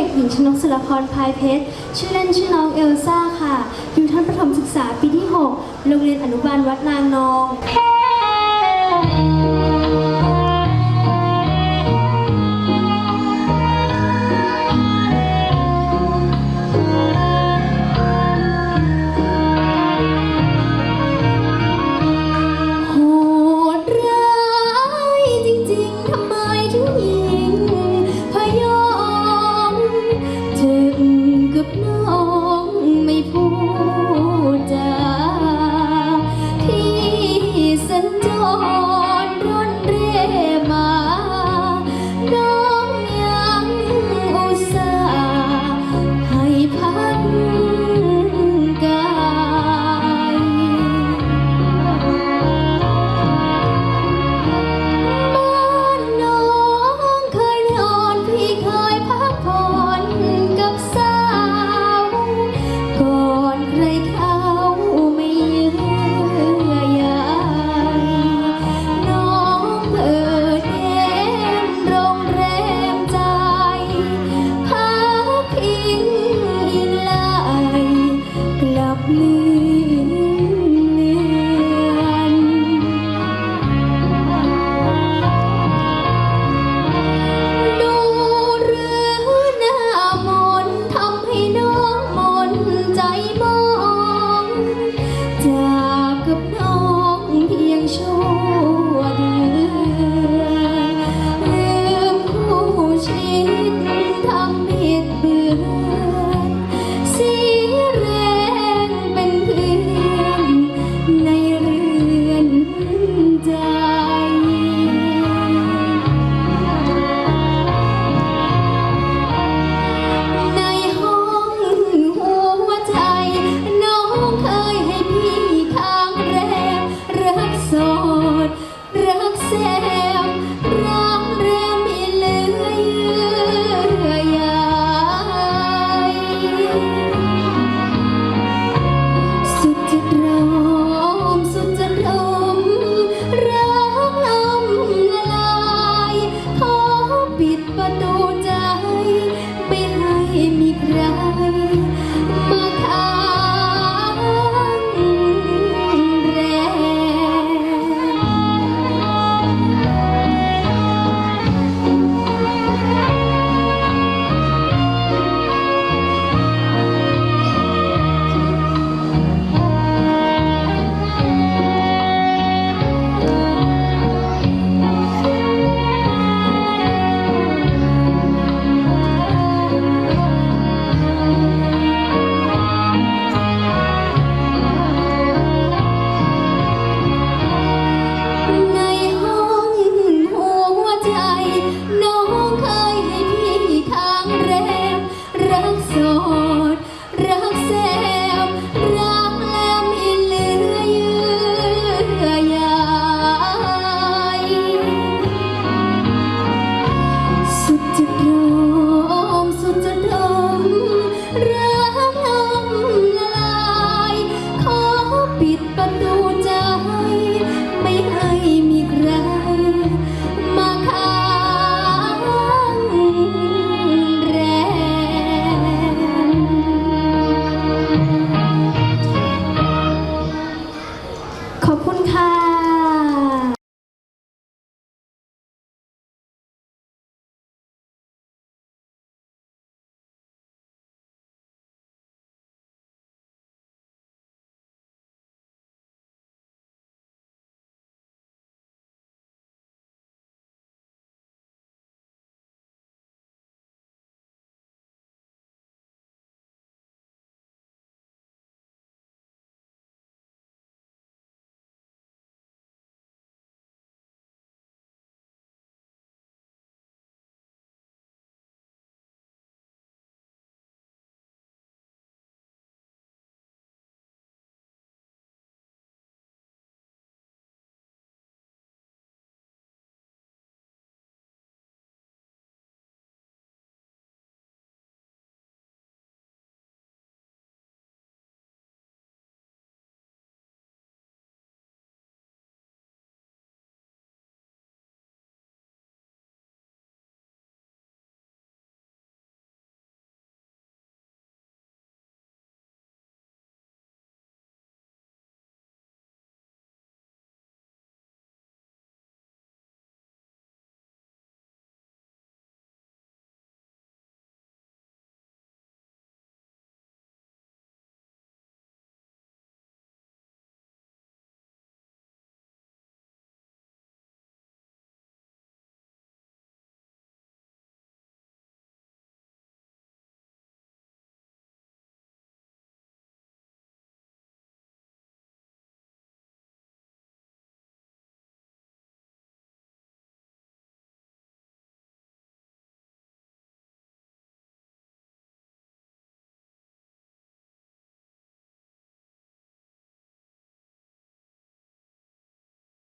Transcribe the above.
เด็กหญิงชนกสุรพรพายเพชร ชื่อเล่นชื่อน้องเอลซ่าค่ะ อยู่ท่านประถมศึกษาปีที่ 6 โรงเรียนอนุบาลวัดนางนอง success